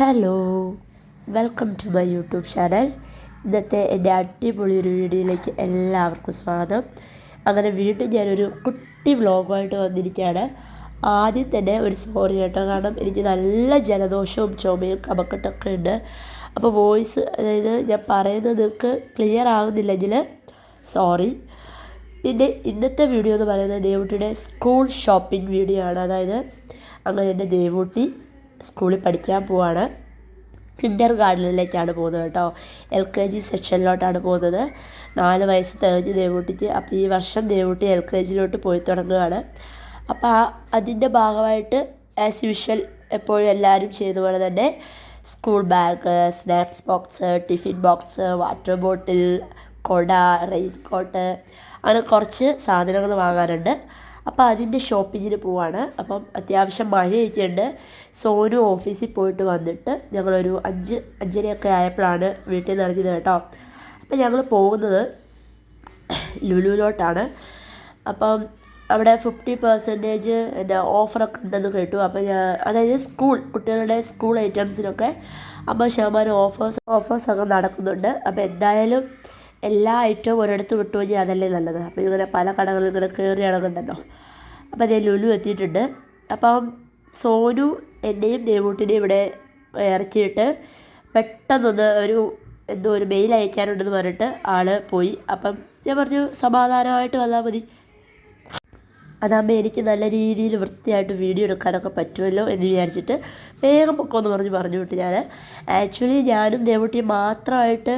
Hello welcome to my YouTube channel ഇന്നത്തെ എന്റെ അടിപൊളി ഒരു വീഡിയോയിലേക്ക് എല്ലാവർക്കും സ്വാഗതം. അങ്ങനെ വീണ്ടും ഞാനൊരു കുട്ടി വ്ലോഗുമായിട്ട് വന്നിരിക്കുകയാണ്. ആദ്യം തന്നെ ഒരു സോറി കേട്ടോ. കാരണം എനിക്ക് നല്ല ജലദോഷവും ചുമയും കമക്കെട്ടൊക്കെ ഉണ്ട്. അപ്പോൾ വോയിസ് അതായത് ഞാൻ പറയുന്നത് നിങ്ങൾക്ക് ക്ലിയർ ആകുന്നില്ലെങ്കിൽ സോറി പിന്നെ ഇന്നത്തെ വീഡിയോ എന്ന് പറയുന്നത് ദേവൂട്ടിയുടെ സ്കൂൾ ഷോപ്പിംഗ് വീഡിയോ ആണ്. അതായത് അങ്ങനെ എന്റെ ദേവൂട്ടി സ്കൂളിൽ പഠിക്കാൻ പോവാണ്. കിൻഡർ ഗാർഡനിലേക്കാണ് പോകുന്നത് കേട്ടോ. എൽ കെ ജി സെക്ഷനിലോട്ടാണ് പോകുന്നത്. നാല് വയസ്സ് തികഞ്ഞ് ദേവൂട്ടിക്ക്. അപ്പോൾ ഈ വർഷം ദേവൂട്ടി എൽ കെ ജിയിലോട്ട് പോയി തുടങ്ങുകയാണ്. അപ്പോൾ ആ അതിന്റെ ഭാഗമായിട്ട് ആസ് യൂഷ്വൽ എപ്പോഴും എല്ലാവരും ചെയ്യുന്ന പോലെ തന്നെ school bag snacks box tiffin box water bottle കൊട റെയിൻ കോട്ട് അങ്ങനെ കുറച്ച് സാധനങ്ങൾ വാങ്ങാനുണ്ട് അപ്പോൾ അതിന്റെ ഷോപ്പിങ്ങിന് പോവാണ്. അപ്പം അത്യാവശ്യം മഴയൊക്കെ ഉണ്ട് സോനു ഓഫീസിൽ പോയിട്ട് വന്നിട്ട് ഞങ്ങളൊരു അഞ്ച് അഞ്ചരയൊക്കെ ആയപ്പോഴാണ് വീട്ടിൽ നിന്ന് ഇറങ്ങിയത് കേട്ടോ. അപ്പം ഞങ്ങൾ പോകുന്നത് ലുലുവിലോട്ടാണ്. അപ്പം അവിടെ ഫിഫ്റ്റി പെർസെന്റേജ് എന്റെ ഓഫറൊക്കെ ഉണ്ടെന്ന് കേട്ടു. അപ്പോൾ ഞാൻ അതായത് സ്കൂൾ കുട്ടികളുടെ സ്കൂൾ ഐറ്റംസിനൊക്കെ അമ്പത് ശതമാനം ഓഫേഴ്സ് ഓഫേഴ്സൊക്കെ നടക്കുന്നുണ്ട്. അപ്പോൾ എന്തായാലും എല്ലാ ഐറ്റവും ഒരിടത്ത് കഴിഞ്ഞാൽ അതല്ലേ നല്ലത്. അപ്പോൾ ഇങ്ങനെ പല കടകളിൽ ഇങ്ങനെ കയറി ഇറങ്ങുന്നുണ്ടല്ലോ അപ്പോൾ അതേ ലുലു എത്തിയിട്ടുണ്ട്. അപ്പം സോനു എന്നെയും ദേവൂട്ടിനെയും ഇവിടെ ഇറക്കിയിട്ട് പെട്ടെന്നൊന്ന് ഒരു എന്തോ ഒരു മെയിൽ അയക്കാനുണ്ടെന്ന് പറഞ്ഞിട്ട് ആൾ പോയി. അപ്പം ഞാൻ പറഞ്ഞു സമാധാനമായിട്ട് വന്നാൽ മതി. അതാകുമ്പോൾ എനിക്ക് നല്ല രീതിയിൽ വൃത്തിയായിട്ട് വീഡിയോ എടുക്കാനൊക്കെ പറ്റുമല്ലോ എന്ന് വിചാരിച്ചിട്ട് വേഗം പൊക്കമെന്ന് പറഞ്ഞ് പറഞ്ഞു വിട്ടു ഞാൻ ആക്ച്വലി ഞാനും ദേവൂട്ടിയും മാത്രമായിട്ട്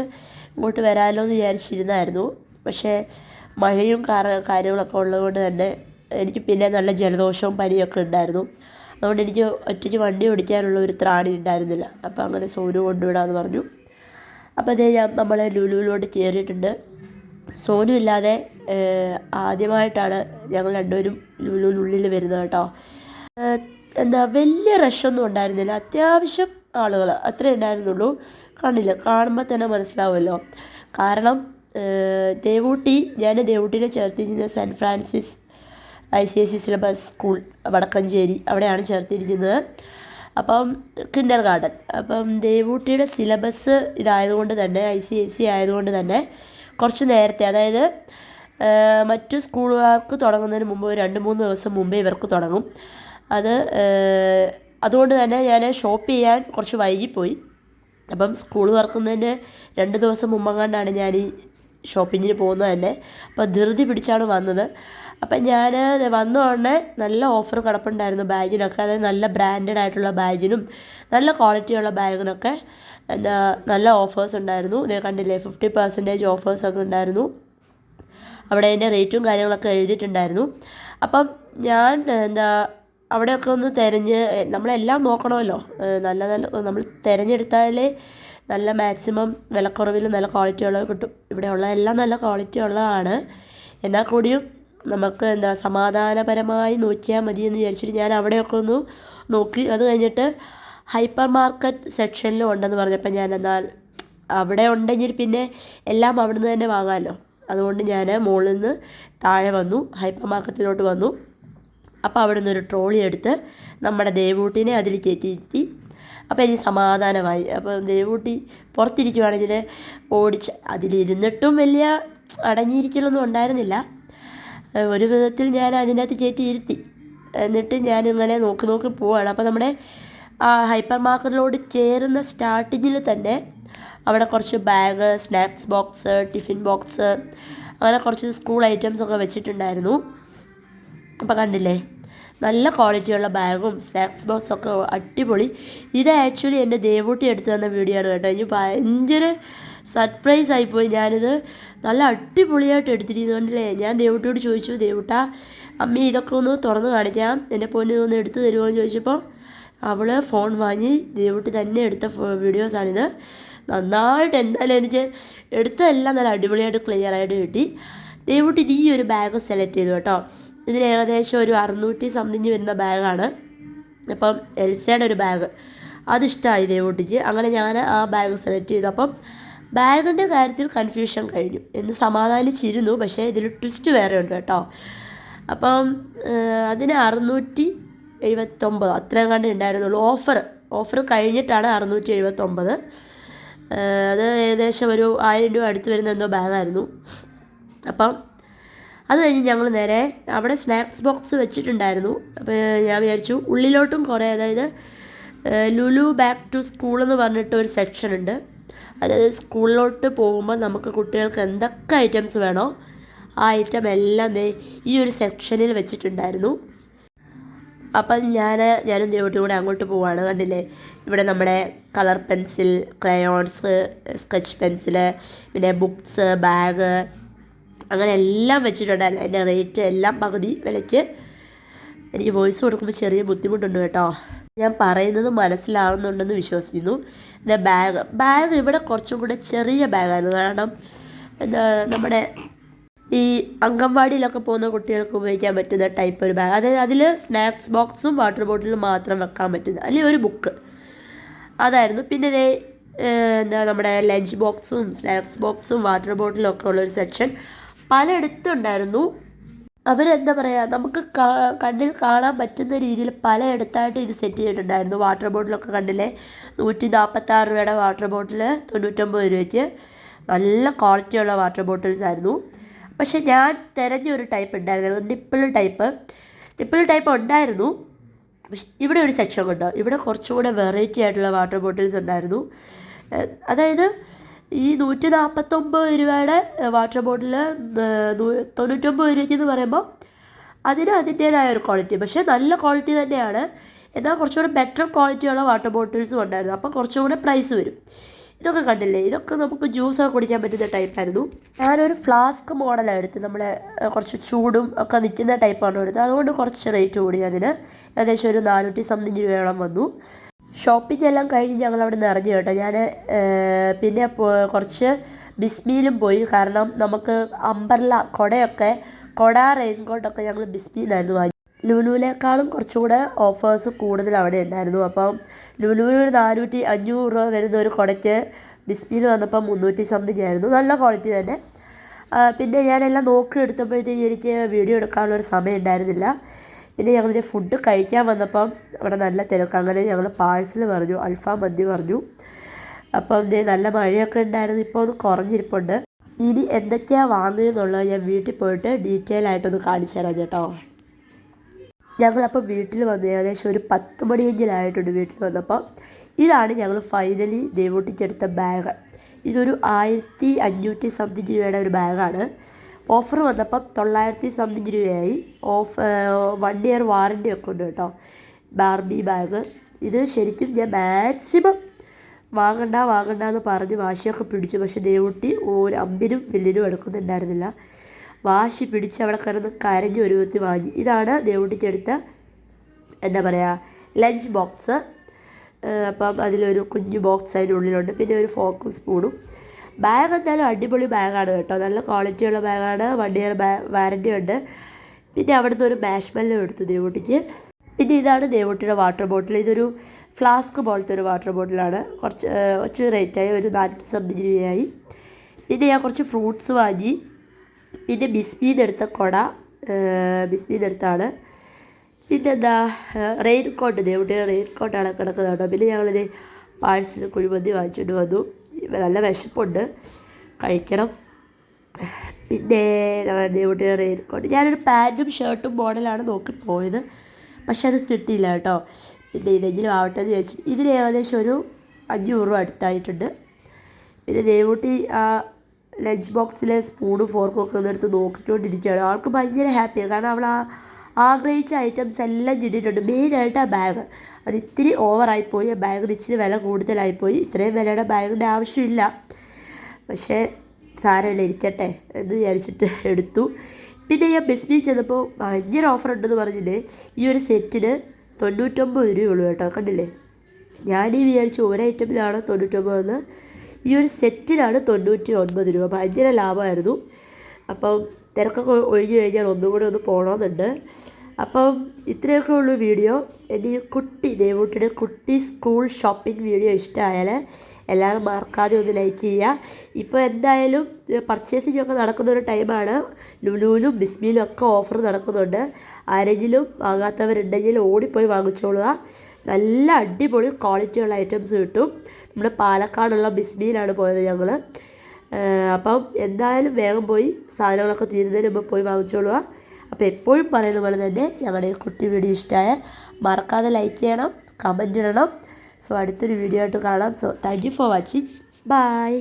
ഇങ്ങോട്ട് വരാമല്ലോ എന്ന് വിചാരിച്ചിരുന്നായിരുന്നു. പക്ഷേ മഴയും കാര കാര്യങ്ങളൊക്കെ ഉള്ളതുകൊണ്ട് തന്നെ എനിക്ക് പിന്നെ നല്ല ജലദോഷവും പനിയൊക്കെ ഉണ്ടായിരുന്നു. അതുകൊണ്ട് എനിക്ക് ഒറ്റയ്ക്ക് വണ്ടി ഓടിക്കാനുള്ള ഒരു ത്രാണി ഉണ്ടായിരുന്നില്ല. അപ്പോൾ അങ്ങനെ സോനു കൊണ്ടുവിടാമെന്ന് പറഞ്ഞു. അപ്പോൾ അതേ ഞാൻ നമ്മളെ ലുലുവിലോട്ട് കയറിയിട്ടുണ്ട് സോനു ഇല്ലാതെ ആദ്യമായിട്ടാണ് ഞങ്ങൾ രണ്ടുപേരും ലുലുവിനുള്ളിൽ വരുന്നത് കേട്ടോ. എന്താ വലിയ റഷൊന്നും ഉണ്ടായിരുന്നില്ല. അത്യാവശ്യം ആളുകൾ. അത്രേ ഉണ്ടായിരുന്നുള്ളൂ. കണ്ടില്ല കാണുമ്പോൾ തന്നെ മനസ്സിലാവുമല്ലോ. കാരണം ദേവൂട്ടി ഞാൻ ദേവൂട്ടിനെ ചേർത്തിരിക്കുന്നത് Saint Francis I C S C syllabus school Vadakkanchery അവിടെയാണ് ചേർത്തിരിക്കുന്നത്. അപ്പം കിൻഡർ ഗാർഡൻ അപ്പം ദേവൂട്ടിയുടെ സിലബസ് ഇതായതുകൊണ്ട് തന്നെ ഐ സി എസ് സി ആയതുകൊണ്ട് തന്നെ കുറച്ച് നേരത്തെ അതായത് മറ്റു സ്കൂളുകാർക്ക് തുടങ്ങുന്നതിന് മുമ്പ് രണ്ട് മൂന്ന് ദിവസം മുമ്പേ ഇവർക്ക് തുടങ്ങും. അത് അതുകൊണ്ട് തന്നെ ഞാൻ ഷോപ്പ് ചെയ്യാൻ കുറച്ച് വൈകിപ്പോയി. അപ്പം സ്കൂൾ തുറക്കുന്നതിന് രണ്ട് ദിവസം മുമ്പെങ്ങാണ്ടാണ് ഞാൻ ഈ ഷോപ്പിങ്ങിന് പോകുന്നത് തന്നെ. അപ്പോൾ ധൃതി പിടിച്ചാണ് വന്നത്. അപ്പം ഞാൻ വന്ന ഉടനെ നല്ല ഓഫർ കിടപ്പുണ്ടായിരുന്നു ബാഗിനൊക്കെ. അതായത് നല്ല ബ്രാൻഡഡ് ആയിട്ടുള്ള ബാഗിനും നല്ല ക്വാളിറ്റിയുള്ള ബാഗിനൊക്കെ എന്താ നല്ല ഓഫേഴ്സ് ഉണ്ടായിരുന്നു. ഇതേ കണ്ടില്ലേ ഫിഫ്റ്റി പെർസെന്റേജ് ഓഫേഴ്സൊക്കെ ഉണ്ടായിരുന്നു. അവിടെ അതിന്റെ റേറ്റും കാര്യങ്ങളൊക്കെ എഴുതിയിട്ടുണ്ടായിരുന്നു. അപ്പം ഞാൻ എന്താ അവിടെയൊക്കെ ഒന്ന് തിരഞ്ഞ് നമ്മളെല്ലാം നോക്കണമല്ലോ. നല്ല നല്ല നമ്മൾ തിരഞ്ഞെടുത്താലേ നല്ല മാക്സിമം വിലക്കുറവിൽ നല്ല ക്വാളിറ്റി ഉള്ളത് കിട്ടും. ഇവിടെയുള്ള എല്ലാം നല്ല ക്വാളിറ്റി ഉള്ളതാണ്. എന്നാൽ കൂടിയും നമുക്ക് എന്താ സമാധാനപരമായി നോക്കിയാൽ മതി എന്ന് വിചാരിച്ചിട്ട് ഞാൻ അവിടെയൊക്കെ ഒന്ന് നോക്കി. അത് കഴിഞ്ഞിട്ട് ഹൈപ്പർ മാർക്കറ്റ് സെക്ഷനിലും ഉണ്ടെന്ന് പറഞ്ഞപ്പോൾ ഞാൻ എന്നാൽ അവിടെ ഉണ്ടെങ്കിൽ പിന്നെ എല്ലാം അവിടെ നിന്ന് തന്നെ വാങ്ങാമല്ലോ അതുകൊണ്ട് ഞാൻ മുകളിൽ നിന്ന് താഴെ വന്നു ഹൈപ്പർ മാർക്കറ്റിലോട്ട് വന്നു. അപ്പോൾ അവിടെ നിന്നൊരു ട്രോളി എടുത്ത് നമ്മുടെ ദേവൂട്ടിനെ അതിൽ കയറ്റിയിരുത്തി. അപ്പോൾ എനിക്ക് സമാധാനമായി. അപ്പോൾ ദേവൂട്ടി പുറത്തിരിക്കുവാണെങ്കിൽ ഓടിച്ച് അതിലിരുന്നിട്ടും വലിയ അടങ്ങിയിരിക്കലൊന്നും ഉണ്ടായിരുന്നില്ല. ഒരു വിധത്തിൽ ഞാൻ അതിനകത്ത് കയറ്റിയിരുത്തി. എന്നിട്ട് ഞാനിങ്ങനെ നോക്കി നോക്കി പോവാണ്. അപ്പോൾ നമ്മുടെ ഹൈപ്പർ മാർക്കറ്റിലോട് കയറുന്ന സ്റ്റാർട്ടിങ്ങിൽ തന്നെ അവിടെ കുറച്ച് bag snacks box tiffin box അങ്ങനെ കുറച്ച് സ്കൂൾ ഐറ്റംസ് ഒക്കെ വെച്ചിട്ടുണ്ടായിരുന്നു. അപ്പോൾ കണ്ടില്ലേ? നല്ല ക്വാളിറ്റിയുള്ള ബാഗും സ്നാക്സ് ബോക്സൊക്കെ അടിപൊളി. ഇത് ആക്ച്വലി എന്റെ ദേവൂട്ടി എടുത്തു തന്ന വീഡിയോ ആണ് കേട്ടോ. ഇനി ഭയങ്കര സർപ്രൈസ് ആയിപ്പോയി ഞാനിത് നല്ല അടിപൊളിയായിട്ട് എടുത്തിരിക്കുന്നുണ്ടല്ലേ. ഞാൻ ദേവൂട്ടിയോട് ചോദിച്ചു ദേവൂട്ട അമ്മ ഇതൊക്കെ ഒന്ന് തുറന്ന് കാണിക്കാം. എന്റെ പൊന്നു ഒന്ന് എടുത്തു തരുമോ? എന്ന് ചോദിച്ചപ്പോൾ അവൾ ഫോൺ വാങ്ങി. ദേവൂട്ടി തന്നെ എടുത്ത വീഡിയോസാണിത് നന്നായിട്ട് എന്തായാലും എനിക്ക് എടുത്തതെല്ലാം നല്ല അടിപൊളിയായിട്ട് ക്ലിയർ ആയിട്ട് കിട്ടി. ദേവൂട്ടി ഈ ഒരു ബാഗ് സെലക്ട് ചെയ്തു കേട്ടോ. ഇതിന് ഏകദേശം ഒരു അറുന്നൂറ്റി സംതിങ് വരുന്ന ബാഗാണ്. അപ്പം എൽസയുടെ ഒരു ബാഗ്. അതിഷ്ടമായി ദേവോട്ടിക്ക് അങ്ങനെ ഞാൻ ആ ബാഗ് സെലക്ട് ചെയ്തു. അപ്പം ബാഗിന്റെ കാര്യത്തിൽ കൺഫ്യൂഷൻ കഴിഞ്ഞു. എന്ന് സമാധാനിച്ചിരുന്നു. പക്ഷേ ഇതിൽ ട്വിസ്റ്റ് വേറെ ഉണ്ട് കേട്ടോ. അപ്പം അതിന് അറുന്നൂറ്റി എഴുപത്തൊമ്പത് അത്രയും കണ്ട് ഉണ്ടായിരുന്നുള്ളൂ. ഓഫർ ഓഫർ കഴിഞ്ഞിട്ടാണ് അറുന്നൂറ്റി എഴുപത്തൊമ്പത്. അത് ഏകദേശം ഒരു ആയിരം രൂപ അടുത്ത് വരുന്ന എന്തോ ബാഗായിരുന്നു. അപ്പം അത് കഴിഞ്ഞ് ഞങ്ങൾ നേരെ അവിടെ സ്നാക്സ് ബോക്സ് വെച്ചിട്ടുണ്ടായിരുന്നു. അപ്പോൾ ഞാൻ വിചാരിച്ചു ഉള്ളിലോട്ടും കുറേ അതായത് ലുലു ബാക്ക് ടു സ്കൂൾ എന്ന് പറഞ്ഞിട്ട് ഒരു സെക്ഷൻ ഉണ്ട്. അതായത് സ്കൂളിലോട്ട് പോകുമ്പോൾ നമുക്ക് കുട്ടികൾക്ക് എന്തൊക്കെ ഐറ്റംസ് വേണോ ആ ഐറ്റം എല്ലാം ഈ ഒരു സെക്ഷനിൽ വെച്ചിട്ടുണ്ടായിരുന്നു. അപ്പം ഞാൻ ഞാനും ദേവട്ടും കൂടെ അങ്ങോട്ട് പോവാണ്. കണ്ടില്ലേ? ഇവിടെ നമ്മുടെ colour pencil crayons sketch pencil പിന്നെ ബുക്സ് ബാഗ് അങ്ങനെ എല്ലാം വെച്ചിട്ടുണ്ടായിരുന്നു അതിന്റെ റേറ്റ് എല്ലാം പകുതി വിലയ്ക്ക് എനിക്ക് വോയിസ് കൊടുക്കുമ്പോൾ ചെറിയ ബുദ്ധിമുട്ടുണ്ട് കേട്ടോ. ഞാൻ പറയുന്നത് മനസ്സിലാവുന്നുണ്ടെന്ന് വിശ്വസിക്കുന്നു. എന്റെ ബാഗ് ബാഗ് ഇവിടെ കുറച്ചും കൂടെ ചെറിയ ബാഗായിരുന്നു കാരണം എന്താ നമ്മുടെ ഈ അംഗൻവാടിയിലൊക്കെ പോകുന്ന കുട്ടികൾക്ക് ഉപയോഗിക്കാൻ പറ്റുന്ന ടൈപ്പ് ഒരു ബാഗ് അതായത് അതിൽ സ്നാക്സ് ബോക്സും വാട്ടർ ബോട്ടിലും മാത്രം വെക്കാൻ പറ്റുന്ന അല്ലെങ്കിൽ ഒരു ബുക്ക് അതായിരുന്നു. പിന്നെ ഇതേ എന്താ നമ്മുടെ ലഞ്ച് ബോക്സും സ്നാക്സ് ബോക്സും വാട്ടർ ബോട്ടിലും ഒക്കെ ഉള്ളൊരു സെക്ഷൻ പലയിടത്തും ഉണ്ടായിരുന്നു അവരെന്താ പറയുക നമുക്ക് കണ്ണിൽ കാണാൻ പറ്റുന്ന രീതിയിൽ പലയിടത്തായിട്ട് ഇത് സെറ്റ് ചെയ്തിട്ടുണ്ടായിരുന്നു. വാട്ടർ ബോട്ടിലൊക്കെ കണ്ടില്ലേ? നൂറ്റി നാൽപ്പത്താറ് രൂപയുടെ വാട്ടർ ബോട്ടിൽ തൊണ്ണൂറ്റൊമ്പത് രൂപയ്ക്ക്. നല്ല ക്വാളിറ്റിയുള്ള വാട്ടർ ബോട്ടിൽസ് ആയിരുന്നു. പക്ഷെ ഞാൻ തിരഞ്ഞൊരു ടൈപ്പ് ഉണ്ടായിരുന്നു. നിപ്പിൾ ടൈപ്പ് നിപ്പിൾ ടൈപ്പ് ഉണ്ടായിരുന്നു. ഇവിടെ ഒരു സെക്ഷൻ കണ്ടോ ഇവിടെ കുറച്ചുകൂടെ വെറൈറ്റി ആയിട്ടുള്ള വാട്ടർ ബോട്ടിൽസ് ഉണ്ടായിരുന്നു. അതായത് ഈ നൂറ്റി നാൽപ്പത്തൊമ്പത് രൂപയുടെ വാട്ടർ ബോട്ടിൽ തൊണ്ണൂറ്റൊമ്പത് രൂപയ്ക്ക് എന്ന് പറയുമ്പോൾ അതിന് അതിന്റേതായ ഒരു ക്വാളിറ്റി പക്ഷേ നല്ല ക്വാളിറ്റി തന്നെയാണ്. എന്നാൽ കുറച്ചുകൂടെ ബെറ്റർ ക്വാളിറ്റിയുള്ള വാട്ടർ ബോട്ടിൽസും ഉണ്ടായിരുന്നു. അപ്പോൾ കുറച്ചുകൂടെ പ്രൈസ് വരും. ഇതൊക്കെ കണ്ടില്ലേ? ഇതൊക്കെ നമുക്ക് ജ്യൂസൊക്കെ കുടിക്കാൻ പറ്റുന്ന ടൈപ്പായിരുന്നു ഞാനൊരു ഫ്ലാസ്ക് മോഡലാണ് എടുത്തത്. നമ്മുടെ കുറച്ച് ചൂടും ഒക്കെ നിൽക്കുന്ന ടൈപ്പാണ് എടുത്തത്. അതുകൊണ്ട് കുറച്ച് റേറ്റ് കൂടി അതിന്. ഏകദേശം ഒരു നാനൂറ്റി സംതിങ് രൂപയോളം വന്നു. ഷോപ്പിംഗ് എല്ലാം കഴിഞ്ഞ് ഞങ്ങൾ അവിടെ നിന്ന് ഇറങ്ങി കേട്ടോ. ഞാൻ പിന്നെ കുറച്ച് ബിസ്മിയിലും പോയി. കാരണം നമുക്ക് അമ്പർല കുടയൊക്കെ കുട റെയിൻകോട്ടൊക്കെ ഞങ്ങൾ ബിസ്മിയിലായിരുന്നു വാങ്ങി. ലുലുവിനേക്കാളും കുറച്ചുകൂടെ ഓഫേഴ്സ് കൂടുതൽ അവിടെ ഉണ്ടായിരുന്നു. അപ്പം ലുലുവിന് ഒരു നാനൂറ്റി അഞ്ഞൂറ് രൂപ വരുന്ന ഒരു കുടയ്ക്ക് ബിസ്മിയിൽ വന്നപ്പോൾ മുന്നൂറ്റി സംതിങ് ആയിരുന്നു. നല്ല ക്വാളിറ്റി തന്നെ. പിന്നെ ഞാനെല്ലാം നോക്കി എടുത്തപ്പോഴത്തേക്ക് എനിക്ക് വീഡിയോ എടുക്കാനുള്ളൊരു സമയം ഉണ്ടായിരുന്നില്ല. പിന്നെ ഞങ്ങളിത് ഫുഡ് കഴിക്കാൻ വന്നപ്പം അവിടെ നല്ല തിരക്ക്. അങ്ങനെ ഞങ്ങൾ പാഴ്സൽ പറഞ്ഞു അൽഫാം മന്തി പറഞ്ഞു. അപ്പം ദേ നല്ല മഴയൊക്കെ ഉണ്ടായിരുന്നു. ഇപ്പോൾ ഒന്ന് കുറഞ്ഞിരിപ്പുണ്ട്. ഇനി എന്തൊക്കെയാണ് വാങ്ങിയെന്നുള്ളത് ഞാൻ വീട്ടിൽ പോയിട്ട് ഡീറ്റെയിൽ ആയിട്ടൊന്ന് കാണിച്ചു തരാം കേട്ടോ. ഞങ്ങളപ്പോൾ വീട്ടിൽ വന്നു. ഏകദേശം ഒരു പത്ത് മണിയെങ്കിലായിട്ടുണ്ട് വീട്ടിൽ വന്നപ്പോൾ ഇതാണ് ഞങ്ങൾ ഫൈനലി ദേവൂട്ടിച്ചെടുത്ത ബാഗ് ഇതൊരു ആയിരത്തി അഞ്ഞൂറ്റി സംതിങ് രൂപയുടെ ഒരു ബാഗാണ് ഓഫർ വന്നപ്പം തൊള്ളായിരത്തി സംതിങ് രൂപയായി. ഓഫ് വൺ ഇയർ വാറന്റി ഒക്കെ ഉണ്ട് കേട്ടോ. ബാർബി ബാഗ് ഇത് ശരിക്കും ഞാൻ മാക്സിമം വാങ്ങണ്ട വാങ്ങണ്ട എന്ന് പറഞ്ഞ് വാശിയൊക്കെ പിടിച്ചു. പക്ഷെ ദേവൂട്ടി ഒരു അമ്പിനും വില്ലിനും എടുക്കുന്നുണ്ടായിരുന്നില്ല. വാശി പിടിച്ച് അവിടെ കിടന്ന് കരഞ്ഞ് ഒരു വിധത്തിൽ വാങ്ങി. ഇതാണ് ദേവൂട്ടിക്ക് എടുത്ത എന്താ പറയുക ലഞ്ച് ബോക്സ് അപ്പം അതിലൊരു കുഞ്ഞു ബോക്സ് അതിനുള്ളിലുണ്ട്. പിന്നെ ഒരു ഫോക്കും സ്പൂണും ബാഗ് എന്തായാലും അടിപൊളി ബാഗാണ് കേട്ടോ. നല്ല ക്വാളിറ്റിയുള്ള ബാഗാണ് വൺ ഇയർ വാറന്റി ഉണ്ട്. പിന്നെ അവിടുന്ന് ഒരു മാഷ്മെല്ലോ എടുത്തു ദേവൂട്ടിക്ക്. പിന്നെ ഇതാണ് ദേവൂട്ടിയുടെ വാട്ടർ ബോട്ടിൽ ഇതൊരു ഫ്ലാസ്ക് പോലത്തെ ഒരു വാട്ടർ ബോട്ടിലാണ് കുറച്ച് കുറച്ച് റേറ്റായി ഒരു നാനൂറ്റി സംതിങ് രൂപയായി. പിന്നെ ഞാൻ കുറച്ച് ഫ്രൂട്ട്സ് വാങ്ങി. പിന്നെ ബിസ്മീന്ന് എടുത്ത കൊട ബിസ്മീന്ന് എടുത്താണ്. പിന്നെ എന്താ റെയിൻ കോട്ട് ദേവൂട്ടിയുടെ റെയിൻ കോട്ടാണ് കിടക്കുന്നത് കേട്ടോ. പിന്നെ ഞങ്ങളിത് പാഴ്സൽ കുഴിമന്തി വാങ്ങിച്ചിട്ട് വന്നു. നല്ല വിശപ്പുണ്ട്. കഴിക്കണം. പിന്നെ ഞങ്ങളുടെ കോട്ട് ഞാനൊരു പാന്റും ഷർട്ടും മോഡലാണ് നോക്കി പോയത്. പക്ഷെ അത് കിട്ടിയില്ല കേട്ടോ. പിന്നെ ഇതെങ്കിലും ആവട്ടെ എന്ന് വിചാരിച്ചിട്ട് ഇതിന് ഏകദേശം ഒരു അഞ്ഞൂറ് രൂപ അടുത്തായിട്ടുണ്ട്. പിന്നെ ദേവൂട്ടി ആ ലഞ്ച് ബോക്സിലെ സ്പൂണും ഫോർക്കും ഒക്കെ ഒന്നെടുത്ത് നോക്കിക്കൊണ്ടിരിക്കുകയാണ്. ആൾക്ക് ഭയങ്കര ഹാപ്പിയാണ്. കാരണം അവൾ ആ ആഗ്രഹിച്ച ഐറ്റംസ് എല്ലാം കിട്ടിയിട്ടുണ്ട്. മെയിനായിട്ട് ആ ബാഗ് അത് ഇത്തിരി ഓവറായിപ്പോയി ആ ബാഗിന് ഇച്ചിരി വില കൂടുതലായിപ്പോയി ഇത്രയും വിലയുടെ ബാഗിന്റെ ആവശ്യമില്ല. പക്ഷേ സാരമില്ല ഇരിക്കട്ടെ എന്ന് വിചാരിച്ചിട്ട് എടുത്തു. പിന്നെ ഞാൻ ബിസ്മി ചെന്നപ്പോൾ ഭയങ്കര ഓഫർ ഉണ്ടെന്ന് പറഞ്ഞില്ലേ? ഈ ഒരു സെറ്റിന് തൊണ്ണൂറ്റൊമ്പത് രൂപയുള്ളൂ കേട്ടോ. കണ്ടില്ലേ? ഈ വിചാരിച്ചു ഒരു ഐറ്റമിലാണ് തൊണ്ണൂറ്റൊമ്പതെന്ന്. ഈ ഒരു സെറ്റിനാണ് തൊണ്ണൂറ്റി ഒൻപത് രൂപ. ഭയങ്കര ലാഭമായിരുന്നു. അപ്പം തിരക്കൊക്കെ ഒഴിഞ്ഞു കഴിഞ്ഞാൽ ഒന്നും കൂടെ ഒന്ന് പോകണമെന്നുണ്ട്. അപ്പം ഇത്രയൊക്കെ ഉള്ളൂ വീഡിയോ. എന്റെ ഈ കുട്ടി ദേവൂട്ടിയുടെ കുട്ടി സ്കൂൾ ഷോപ്പിംഗ് വീഡിയോ ഇഷ്ടമായാൽ എല്ലാവരും മറക്കാതെ ഒന്ന് ലൈക്ക് ചെയ്യുക. ഇപ്പോൾ എന്തായാലും പർച്ചേസിംഗ് ഒക്കെ നടക്കുന്ന ഒരു ടൈമാണ്. ലുലുവിലും ബിസ്മിയിലും ഒക്കെ ഓഫർ നടക്കുന്നുണ്ട്. ആരെങ്കിലും വാങ്ങാത്തവരുണ്ടെങ്കിൽ ഓടിപ്പോയി വാങ്ങിച്ചോളുക. നല്ല അടിപൊളി ക്വാളിറ്റിയുള്ള ഐറ്റംസ് കിട്ടും. നമ്മൾ പാലക്കാടുള്ള ബിസ്മിയിലാണ് പോയത് ഞങ്ങൾ. അപ്പം എന്തായാലും വേഗം പോയി സാധനങ്ങളൊക്കെ തീരുന്നതിന് മുമ്പ് പോയി വാങ്ങിച്ചോളുക. അപ്പോൾ എപ്പോഴും പറയുന്ന പോലെ തന്നെ ഞങ്ങളുടെ ഈ കുട്ടി വീഡിയോ ഇഷ്ടമായ മറക്കാതെ ലൈക്ക് ചെയ്യണം കമന്റ് ഇടണം. സോ അടുത്തൊരു വീഡിയോ ആയിട്ട് കാണാം. So thank you for watching bye